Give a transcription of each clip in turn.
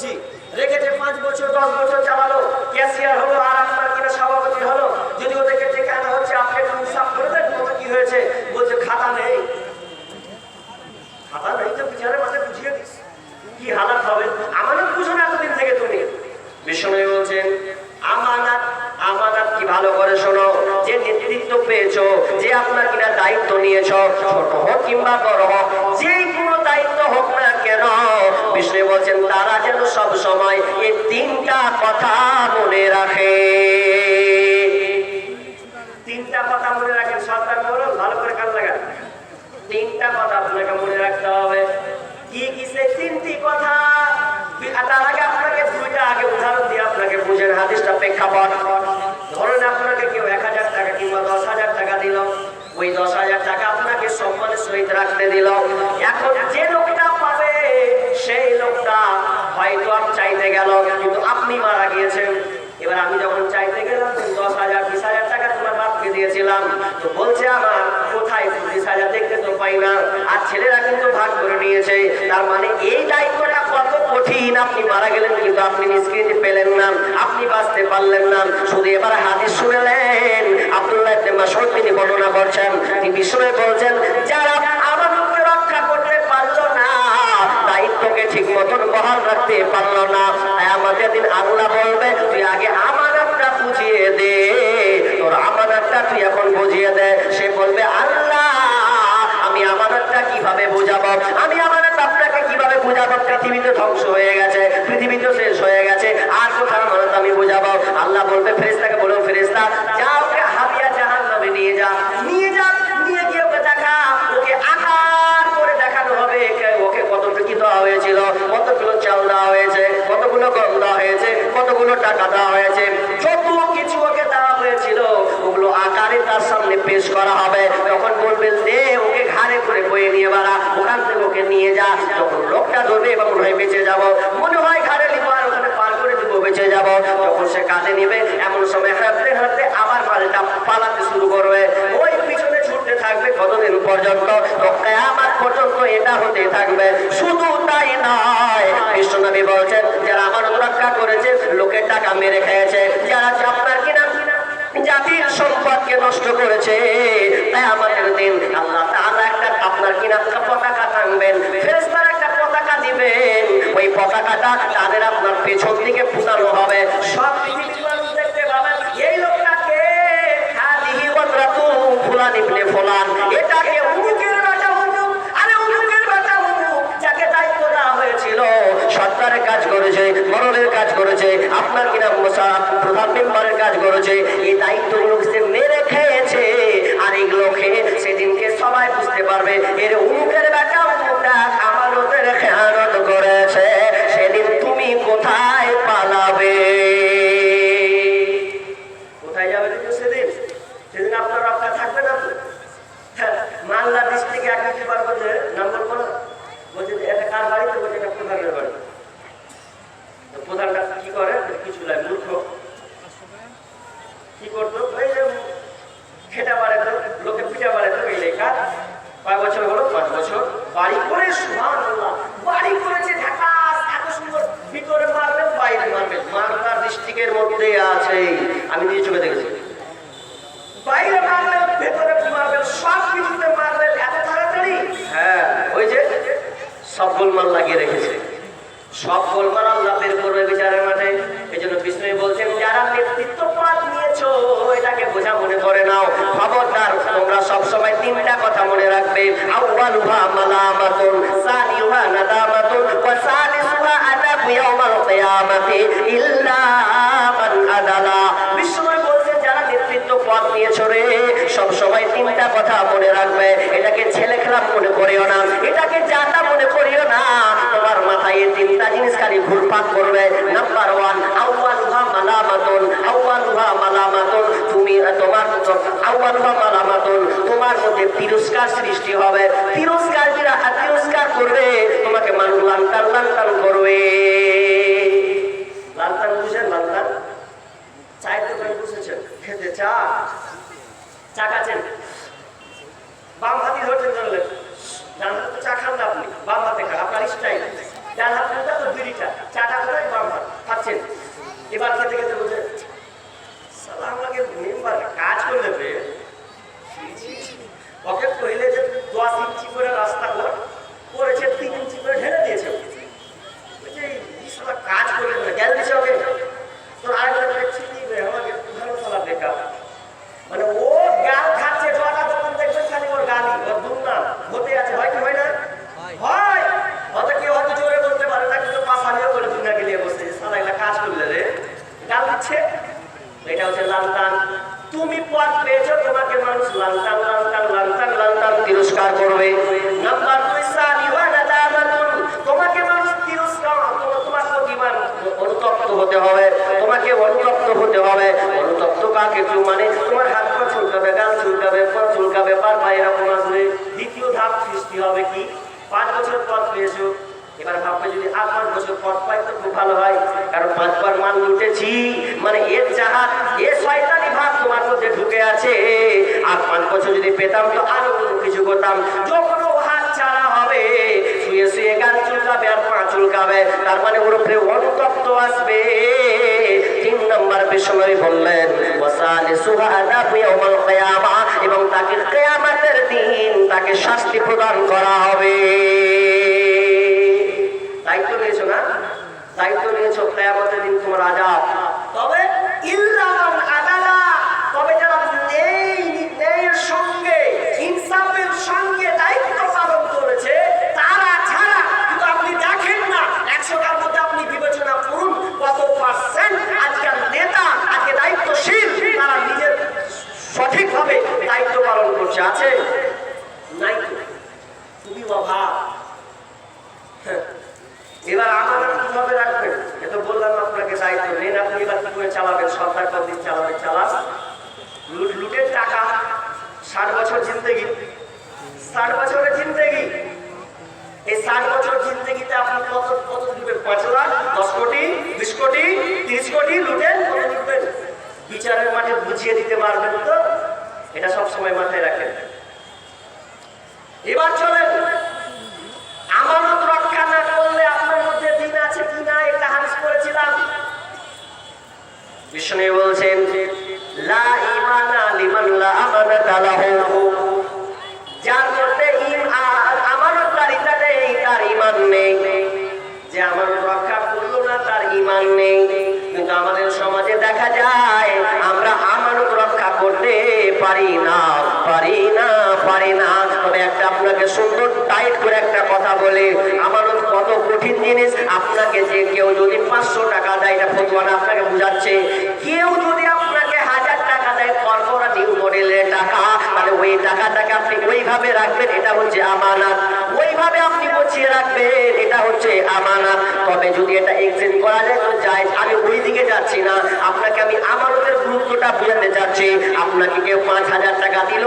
বলছি রেখেছে পাঁচ বছর, দশ বছর চালালো। ক্যাশিয়ার হলো, আর আপনার কিনা সভাপতি হলো। যদি ওদেরকে ডেকে আনা হচ্ছে, আপনি একটু ইনসাফ করে দেন কত কি হয়েছে। বলছে, খাতা নেই। খাতা নেই তো, বিচারে মাঝে বুঝিয়ে দিস। কি হালাত হবে? আমানত বুঝো না এতদিন থেকে তুমি। বিষ্ণু বলছেন, আমানাত আমানাত কি ভালো করে শোনো। যে নেতৃত্ব পেয়েছ, যে আপনার কিনা দায়িত্ব নিয়েছো, ছোট হোক কিংবা বড় হোক যে কোনো দায়িত্ব হোক না কেন বিষ্ণু বলছেন, তারা যেন সব সময় এই তিনটা কথা মনে রাখে। তিনটা কথা মনে রাখেন, সরকার বলো ভালো করে কান লাগা তিনটা কথা আপনাকে মনে রাখতে হবে। কি কি সেই তিনটি কথা? তার আগে আপনাকে দুইটা আগে উদাহরণ দিয়ে আপনাকে বুঝেন, হাদিসটা প্রেক্ষাপট। ধরেন আপনাকে কেউ এক হাজার টাকা কিংবা দশ হাজার টাকা দিল। ওই দশ হাজার টাকা আপনাকে সম্মানের সহিত রাখতে দিল। এখন যে লোকটা হয়তো আর চাইতে গেল, কিন্তু আপনি মারা গিয়েছেন। এবার আমি যখন চাইতে গেলাম দশ হাজার, বিশ হাজার টাকা তোমার বাপকে দিয়েছিলাম। তো বলছে আমার, কোথায় বিশ হাজার দেখতে তো পাই না। আর ছেলেরা কিন্তু ভাগ করে নিয়েছে। তার মানে এই দায়িত্বটা কত কঠিন। আপনি মারা গেলেন, কিন্তু আপনি নিষ্কৃতি পেলেন না। আপনি বাঁচতে পারলেন না। শুধু এবার হাদিস শুনেলেন আব্দুল্লাহ মাসউদ তিনি বর্ণনা করছেন। তিনি বিষয়ে বলছেন, যারা বুঝাবো। আমি আমানত আপনাকে কীভাবে বুঝাবো পৃথিবীতে ধ্বংস হয়ে গেছে পৃথিবীতে শেষ হয়ে গেছে আর কোথাও আমানত আমি বুঝাবো আল্লাহ বলবে ফেরেশতাকে বলো ফেরেশতা যা ওকে হাবিয়া জাহান নামে নিয়ে যা নিয়ে যা নিয়ে গিয়ে ওকে দেখা ওকে আকার করে দেখানো হবে কে- ওকে কতটুকু দেওয়া হয়েছিল কতগুলো চাল দেওয়া হয়েছে কতগুলো গম দেওয়া হয়েছে কতগুলো টাকা দেওয়া হয়েছে যত কিছু ওকে দেওয়া হয়েছিল ওগুলো আকারে তার সামনে পেশ করা হবে তখন বলবেন দে ওকে ঘাড়ে করে বয়ে নিয়ে বেড়া ওখান থেকে ওকে নিয়ে যা যখন লোকটা ধরবে এবং মনে হয় বেঁচে যাব মনে হয় ঘাড়ে নিবো আর ওখানে পার করে দিব বেঁচে যাব যখন সে কাঁধে নেবে এমন সময় হাঁটতে হাঁটতে আবার মালটা পালাতে শুরু করবে ওই পিছনে ছুটতে থাকবে কতদিন পর্যন্ত আমার পর্যন্ত এটা হতে থাকবে। শুধু তাই নয়, বিশ্বনবী বলছেন, যারা আমার রক্ষা করেছে, লোকের টাকা মেরে খেয়েছে, যারা আপনার কিনা জাতির সম্পদকে নষ্ট করেছে তাই আমাদের দিন আল্লাহ তাআলা একটা আপনার কিনা পতাকা টানবেন, ফেরেশতারা একটা পতাকা দিবেন। ওই পতাকাটা তাদের আপনার পেছন দিকে ফুটানো মরণের কাজ করেছে আপনার কিনা প্রধান মেম্বারের কাজ করেছে এই দায়িত্বগুলো সে মেরে খেয়েছে আর এগুলো খেয়ে সেদিনকে সবাই বুঝতে পারবে এর উমুকের বেটা উমুকটা আমানতের খেয়ানত করেছে সেদিন তুমি কোথায় পালাবে কোথায় যাবে কিন্তু সেদিন সেদিন আপনার রক্ষা থাকবে না তো হ্যাঁ, মালদা ডিস্ট্রিক্টে এক একটি বার বলছে নাম্বার বলো বলছে যে এটা কার বাড়ি তো বলছে এটা প্রধানের বাড়ি তো প্রধানটা কি করে কিছু লাগে মূর্খ কি করতো ওই যে খেটা পারে তো লোকে পিঠা পারে তো এই লেখা কয় বছর হলো পাঁচ বছর বাড়ি করে সুবহানাল্লাহ বাড়ি করেছে ঢাকা এত সুন্দর ভিতরে মারবেন বাইরে মারবেন মালদা ডিস্ট্রিক্টের মধ্যে আমি নিয়ে চোখে দেখেছি। বাইরে মারবেন ভেতরে মারবেন সব কিছুতে মারবেন এত তাড়াতাড়ি? হ্যাঁ ওই যে সব গোলমাল লাগিয়ে রেখেছে। সব গোলমাল আল্লাহ বের করবে বিচারের মাঠে। এই জন্য বিষ্ণু বলছেন যারা নেতৃত্ব পদ নিয়েছো এটাকে বোঝা মনে করে নাও। খবরদার তোমরা সব সময় তিনটা কথা মনে রাখবে। আউয়ালুহা মালামাতুন সানিউহা নাদামাতুন ওয়া সালিসুহা আযাবু ইয়াউমাল কিয়ামাতি ইল্লা কথা মনে রাখবে। এটাকে ছেলে খেলা মনে করিও না। এটাকে জাতা মনে করিও না। তোমার মাথায় তিনটা জিনিস খালি ঘুরপাক করবে। নাম্বার ওয়ান আউয়ালুহা মালামাতুন। আউয়ালুহা মালামাতুন। তুমি তোমার আউয়ালুহা মালামাতুন। তোমার মধ্যে তিরস্কার সৃষ্টি হবে। তিরস্কার যারা তিরস্কার করবে, তোমাকে মানুষ লান্তান লান্তান করবে। লান্তান বুঝেন লান্তান চায়ের দোকানে বসেছেন। খেতে চা চা খাচ্ছেন? বাম হাতি ধরছেন জানলেন ডান হাতে চা খান না আপনি, বাম হাতে খান, আপনার স্টাইল ডান হাতে তো বিড়িটা চাটা করে বাম হাত। খাচ্ছেন এবার খেতে খেতে বলছে আমাকে মেম্বার, কাজ করে দেবে ওকে কইলে যে দশ লালটান লালটান লালটান লালটান তিরস্কার করবে নাম্বার দুই সানি তোমাকে মানুষ তিরস্কার তোমার প্রতিমান অনুতপ্ত হতে হবে তোমাকে অনুতপ্ত হতে হবে অনুতপ্ত কাকে একটু মানে তোমার হাত চুলকাবে আর পা চুলকাবে, তার মানে ওর উপরে অনুতপ্ত আসবে। তিন নম্বর বিশ্বনবী বললেন এবং তাকে কিয়ামতের দিন তাকে শাস্তি প্রদান করা হবে। দায়িত্ব নিয়েছো না? দায়িত্ব নিয়েছো কিয়ামতের দিন তোমার আজাব তবে ইল্লামান আদালা তবে যারা নেই ন্যায়ের সঙ্গে ইনসাফের সঙ্গে দায়িত্ব পালন করেছে তারা ছাড়া কিন্তু আপনি দেখেন না একশোটার মধ্যে আপনি বিবেচনা করুন কত পার্সেন্ট আজকের নেতা আজকে দায়িত্বশীল তারা নিজের সঠিকভাবে দায়িত্ব পালন করছে আছে নাই খুবই অভাব। এবার আমানত কীভাবে রাখবেন? এ বললাম আপনাকে দায়িত্ব নেন আপনি এবার কি করে চালাবেন? সরকার কতদিন চালাবেন চালান লুট, লুটের টাকা। ষাট বছর জিন্দেগি। ষাট বছরের জিন্দেগি। এই ষাট বছর জিন্দেগিতে আপনি কত কত দিবেন? পাঁচ লাখ, দশ কোটি, বিশ কোটি, তিরিশ কোটি লুটেন কত লুটবেন বিচারের মাঠে বুঝিয়ে দিতে পারবেন তো? এটা সব সময় মাথায় রাখেন। এবার চলেন। আমানত রক্ষা না করলে আপনার মধ্যে দিন আছে কি না এটা হাদিস করেছিলাম বিষ্ণু বলছেন, লা ইমানা লিমান লা আমানাতা লাহু। যার মধ্যে আমানতদারিতা নেই, তার ইমান নেই। যে আমানত রক্ষা করল না, তার ইমান নেই। কিন্তু আমাদের সমাজে দেখা যায়, আমরা আমানত রক্ষা করতে পারি না পারি না পারি না। তবে একটা আপনাকে সুন্দর টাইট করে একটা কথা বলে। আমানত কত কঠিন জিনিস। আপনাকে যে কেউ যদি পাঁচশো টাকা দেয়, এটা ফতুয়ানা আপনাকে বুঝাচ্ছে। কেউ যদি আপনাকে হাজার টাকা দেয় কর্পোরেটিভ মডেলের টাকা। তাহলে ওই টাকাটাকে আপনি ওইভাবে রাখবেন, এটা হচ্ছে আমানত। ওইভাবে আপনি বসিয়ে রাখবেন, এটা হচ্ছে আমানত। তবে যদি এটা এক্সচেঞ্জ করা যায়, তো যাই আমি ওই দিকে যাচ্ছি না। আপনাকে আমি আমানতের গুরুত্বটা বোঝাতে চাচ্ছি। আপনাকে কেউ পাঁচ হাজার টাকা দিল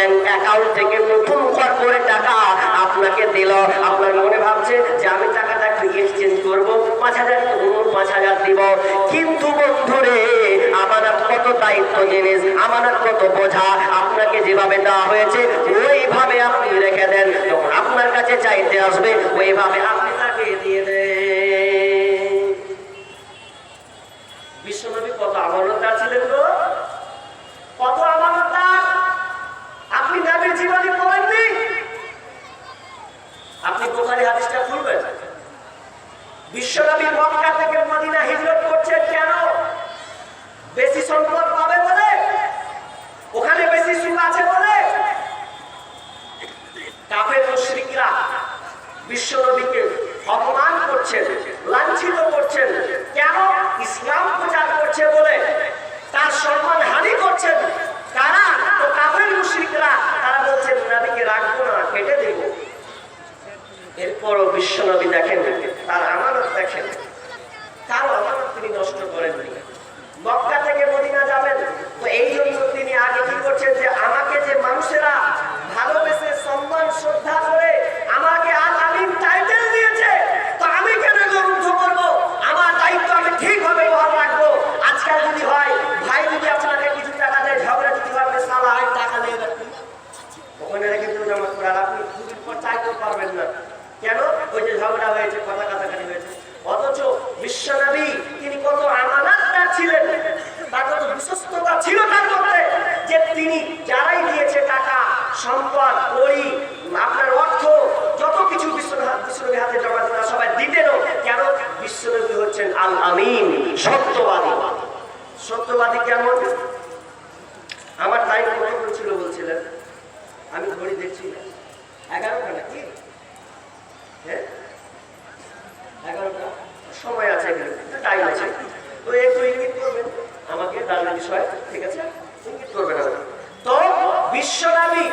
ব্যাংক অ্যাকাউন্ট থেকে নতুন করে টাকা আপনাকে দিল। আপনার মনে ভাবছে যে আমি টাকাটা এক্সচেঞ্জ করব, পাঁচ হাজার পাঁচ হাজার দিব। কিন্তু বন্ধুরে আমানত কত দায়িত্ব জিনিস আমানত কত বোঝা আপনাকে যেভাবে দেওয়া হয়েছে, ওইভাবে আপনি রেখে দেন। আপনার কাছে চাইতে আসবে, ওইভাবে আপনি তাকে দিয়ে দেন বিশ্বনবী কত আমানতদার ছিলেন গো কত আমানতদার আপনি নবীর জীবনী পড়েননি আপনি বোখারি হাদিসটা খুলবেন বিশ্বনবী মক্কা থেকে মদিনা হিজরত করছেন কেন? বেশি সম্পদ পাবে বলে? ওখানে বেশি সুখ আছে বলে? কাফের মুশরিকরা বিশ্বনবীকে অপমান করছেন, লাঞ্ছিত করছেন। কেন? ইসলাম প্রচার করছে বলে। তার সম্মান হানি করছেন। কারা? তো কাফের মুশরিকরা। তারা বলছেন, নবীকে রাখব না, কেটে দেবো। এরপরও বিশ্বনবী দেখেন তার আমানত দেখেন তার আমানত তিনি নষ্ট করেননি মক্কা থেকে মদিনা যাবেন তো এই জন্য তিনি আগে কি করছেন যে আমাকে যে মানুষেরা ভালোবেসে সম্মান শ্রদ্ধা করে আমাকে আল আমিন টাইটেল দিয়েছে তো আমি কেন গ্রন্থ করব আমার দায়িত্ব আমি ঠিকভাবে বহাল রাখব আজকাল যদি হয় ভাই যদি আপনাকে কিছু টাকা দেয় ঝগড়া যদি হয় আপনি সালা আয় টাকা নিয়ে রাখুন ওখানে রেখে দিল জমা করার আপনি দুদিন পর চাইতেও পারবেন না কেন ওই যে ঝগড়া হয়েছে কথা কাটাকাটি হয়েছে অথচ বিশ্বনবী তিনি কত আমানাতদার ছিলেন তার কত বিশ্বস্ততা ছিল তার মধ্যে যে তিনি যারাই দিয়েছে টাকা সম্পদ করি আপনার অর্থ, যত কিছু বিশ্বনবী হাতে জমা দিতে সবাই দিতেনও কেন? বিশ্বনবী হচ্ছেন আল আমিন সত্যবাদী। সত্যবাদী কেমন আমার টাইম কত ছিল বলছিলেন? আমি ঘড়ি দেখছি এগারোটা নাকি? হ্যাঁ? এগারোটা? সময় আছে এখানে টাইম আছে। তো একটু ইঙ্গিত করবেন। আমাকে দাঁড়ানোর বিষয় ঠিক আছে? ইঙ্গিত করবেন আমাকে। বিশ্বনাবী